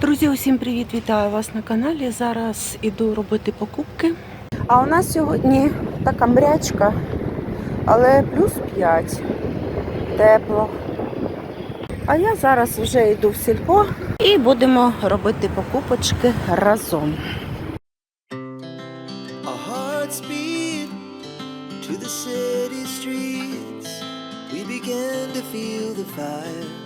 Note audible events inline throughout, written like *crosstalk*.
Друзі, усім привіт! Вітаю вас на каналі. Зараз іду робити покупки. А у нас сьогодні така мрячка, але плюс 5. Тепло. А я зараз вже йду в сільпо і будемо робити покупочки разом. To the city streets. We began to feel the fire.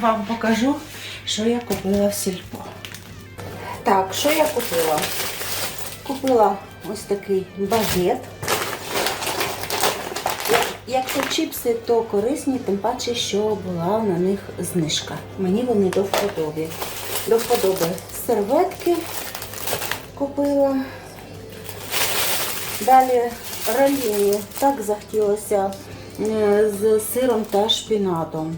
вам покажу, що я купила в сільпо. Так, що я купила? Купила ось такий багет. Якщо чіпси, то корисні, тим паче, що була на них знижка. Мені вони до вподоби. До вподоби серветки купила. Далі раліні так захотілося е, з сиром та шпінатом.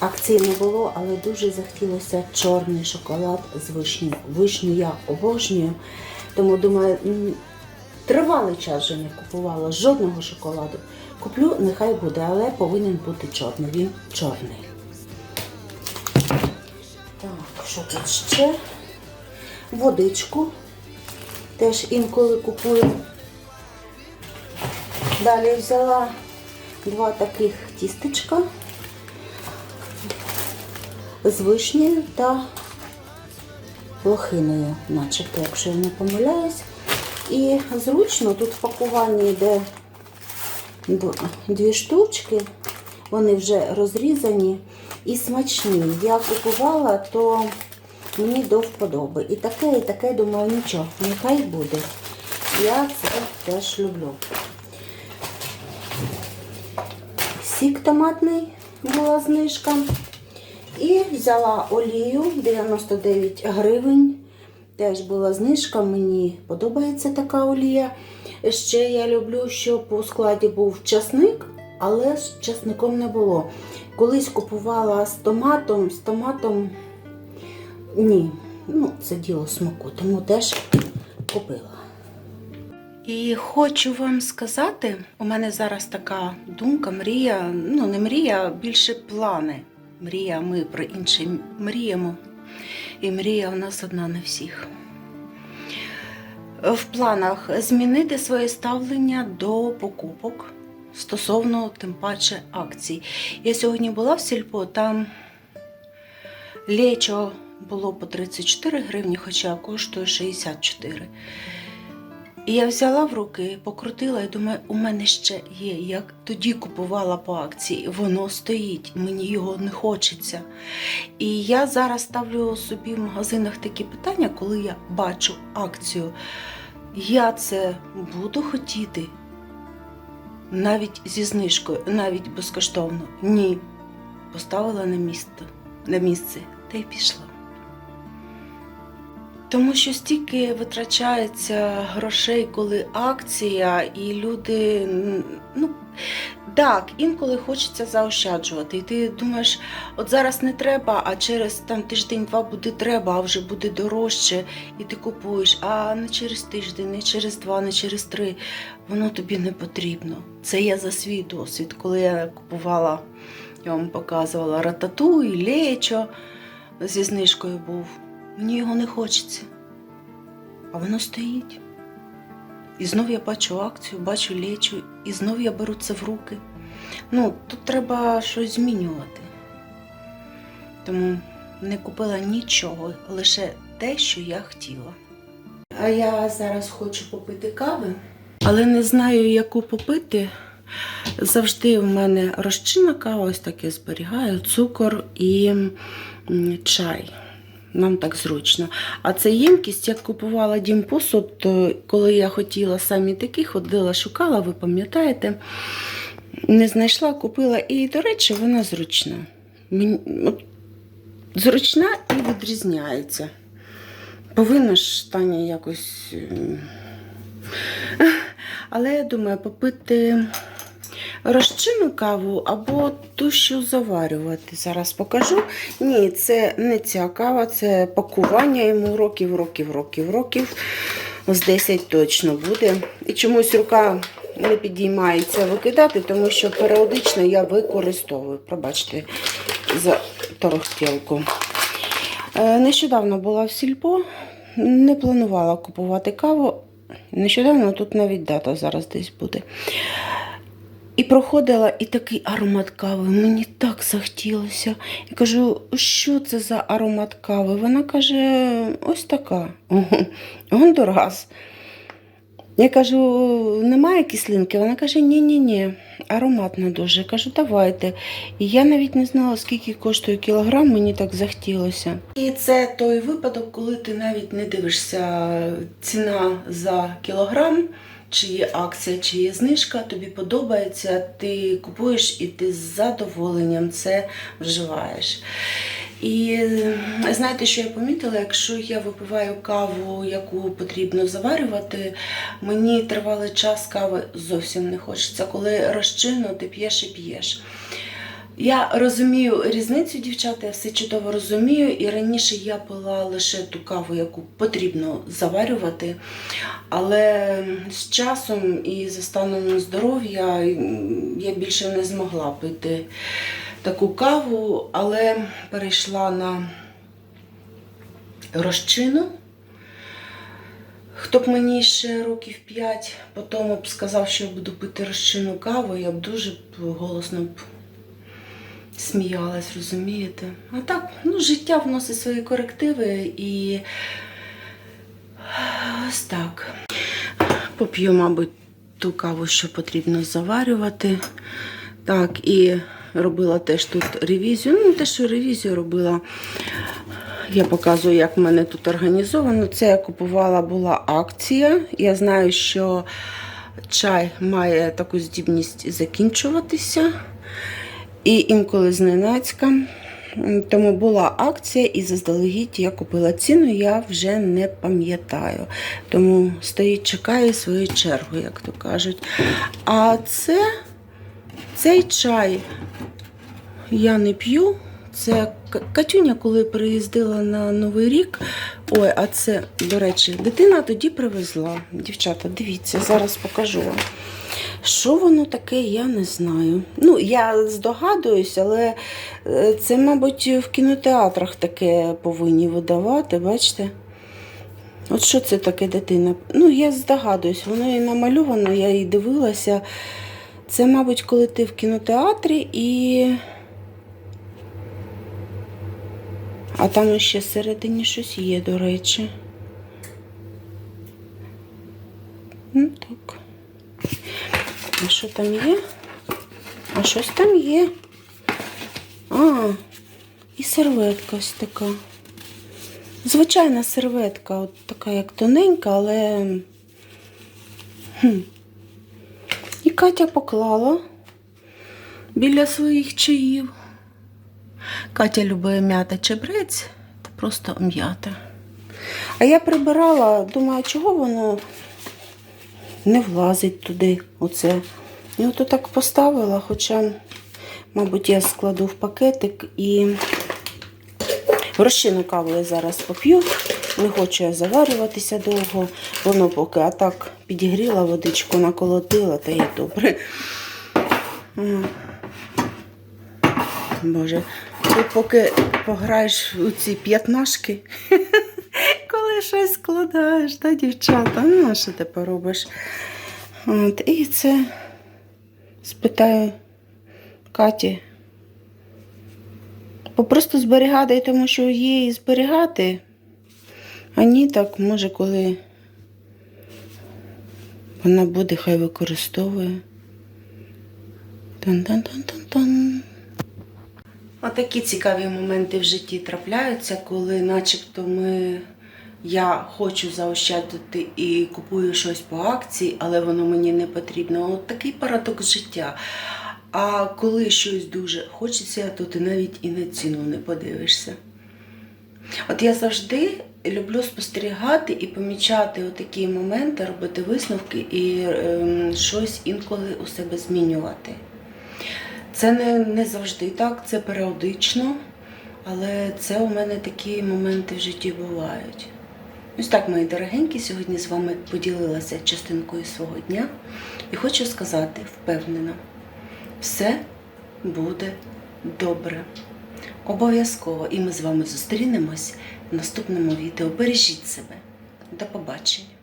Акції не було, але дуже захотілося чорний шоколад з вишнею. Вишню я обожнюю. Тому думаю, тривалий час вже не купувала жодного шоколаду. Куплю, нехай буде, але повинен бути чорний. Він чорний. Так, що тут ще? Водичку. Теж інколи купую. Далі взяла два таких тістечка з вишнею та лохиною, начебто, якщо я не помиляюсь. І зручно тут в пакуванні йде дві штучки, вони вже розрізані і смачні. Я купувала, то мені до вподоби. І таке, і таке, думаю, нічого, нехай буде. Я це теж люблю. Сік томатний була знижка. І взяла олію 99 гривень. Теж була знижка, мені подобається така олія. Ще я люблю, щоб у складі був часник, але з часником не було. Колись купувала з томатом, з томатом ні, ну це діло смаку, тому теж купила. І хочу вам сказати, у мене зараз така думка, мрія, ну не мрія, а більше плани. Мрія, ми про інше мріємо. І мрія у нас одна не всіх. В планах змінити своє ставлення до покупок стосовно тим паче акцій. Я сьогодні була в сільпо, там лечо було по 34 гривні, хоча коштує 64. І я взяла в руки, покрутила і думаю, у мене ще є. Я тоді купувала по акції, воно стоїть, мені його не хочеться. І я зараз ставлю собі в магазинах такі питання, коли я бачу акцію. Я це буду хотіти навіть зі знижкою, навіть безкоштовно. Ні. Поставила на місце, на місце та й пішла. Тому що стільки витрачається грошей, коли акція, і люди, ну так, інколи хочеться заощаджувати. І ти думаєш, от зараз не треба, а через там тиждень-два буде треба, а вже буде дорожче, і ти купуєш, а не через тиждень, не через два, не через три. Воно тобі не потрібно. Це я за свій досвід, коли я купувала, я вам показувала ратату і лечо зі знижкою був. Мені його не хочеться. А воно стоїть. І знов я бачу акцію, бачу лечу, і знов я беру це в руки. Ну, тут треба щось змінювати. Тому не купила нічого, лише те, що я хотіла. А я зараз хочу попити кави, але не знаю, яку попити. Завжди в мене розчинна кава, ось таке зберігаю, цукор і чай. Нам так зручно. А це ємкість, як купувала дім посуд, то коли я хотіла самі такі, ходила, шукала, ви пам'ятаєте, не знайшла, купила. І, до речі, вона зручна. Зручна і відрізняється. Повинна ж Таня якось. ем, *laughs* Але я думаю, попити розчинну каву або ту, що заварювати. Зараз покажу. Ні, це не ця кава, це пакування йому років, років, років, років. З 10 точно буде. І чомусь рука не підіймається викидати, тому що періодично я використовую. Пробачте за торохтілку. Е, Нещодавно була в сільпо, не планувала купувати каву. Нещодавно тут навіть дата зараз десь буде. І проходила і такий аромат кави. Мені так захотілося. Я кажу, що це за аромат кави? Вона каже, ось така. *laughs* Гондурас. Я кажу, немає кислинки? Вона каже, ні-ні-ні, ароматна дуже. Я кажу, давайте. І я навіть не знала, скільки коштує кілограм, мені так захотілося. І це той випадок, коли ти навіть не дивишся ціна за кілограм, чи є акція, чи є знижка, тобі подобається, ти купуєш і ти з задоволенням це вживаєш. І е, знаєте, що я помітила, якщо я випиваю каву, яку потрібно заварювати, мені тривалий час кави зовсім не хочеться. Коли розчинно, ти п'єш і п'єш. Я розумію різницю, дівчата, я все чудово розумію. І раніше я пила лише ту каву, яку потрібно заварювати. Але з часом і за станом здоров'я я більше не змогла пити таку каву, але перейшла на розчину. Хто б мені ще років 5 по тому б сказав, що я буду пити розчинну каву, я б дуже голосно б сміялась, розумієте? А так, ну, життя вносить свої корективи і ось так. Поп'ю, мабуть, ту каву, що потрібно заварювати. Так, і робила теж тут ревізію. Ну, те, що ревізію робила. Я показую, як в мене тут організовано. Це я купувала була акція. Я знаю, що чай має таку здібність закінчуватися. І інколи зненацька. Тому була акція, і заздалегідь я купила ціну, я вже не пам'ятаю. Тому стоїть, чекає свою чергу, як то кажуть. А це цей чай я не п'ю. Це Катюня, коли приїздила на Новий рік. Ой, а це, до речі, дитина тоді привезла. Дівчата, дивіться, зараз покажу вам. Що воно таке, я не знаю. Ну, я здогадуюсь, але е, це, мабуть, в кінотеатрах таке повинні видавати, бачите? От що це таке дитина? Ну, я здогадуюсь, воно і намальовано, я і дивилася. Це, мабуть, коли ти в кінотеатрі і. А там ще всередині щось є, до речі. Ну так. А що там є? А щось там є. А, і серветка ось така. Звичайна серветка, от така як тоненька, але. Хм. І Катя поклала біля своїх чаїв. Катя любить м'ята чебрець та просто м'ята. А я прибирала, думаю, чого воно не влазить туди. Оце. І от так поставила, хоча, мабуть, я складу в пакетик і розчину каву я зараз поп'ю. Не хочу я заварюватися довго. Воно поки а так підігріла водичку, наколотила, та є добре. Боже, ти поки пограєш у ці п'ятнашки, щось складаєш, та дівчата, ну а що ти поробиш? От, і це спитаю Каті. Попросту зберігати, тому що є і зберігати. А ні, так, може, коли вона буде, хай використовує. Тан-тан-тан-тан-тан. Отакі цікаві моменти в житті трапляються, коли начебто ми, я хочу заощадити і купую щось по акції, але воно мені не потрібно. От такий парадокс життя. А коли щось дуже хочеться, то ти навіть і на ціну не подивишся. От я завжди люблю спостерігати і помічати такі моменти, робити висновки і ем, щось інколи у себе змінювати. Це не, не завжди так, це періодично, але це у мене такі моменти в житті бувають. Ось так, мої дорогенькі, сьогодні з вами поділилася частинкою свого дня і хочу сказати впевнено, все буде добре. Обов'язково. І ми з вами зустрінемось в наступному відео. Бережіть себе. До побачення.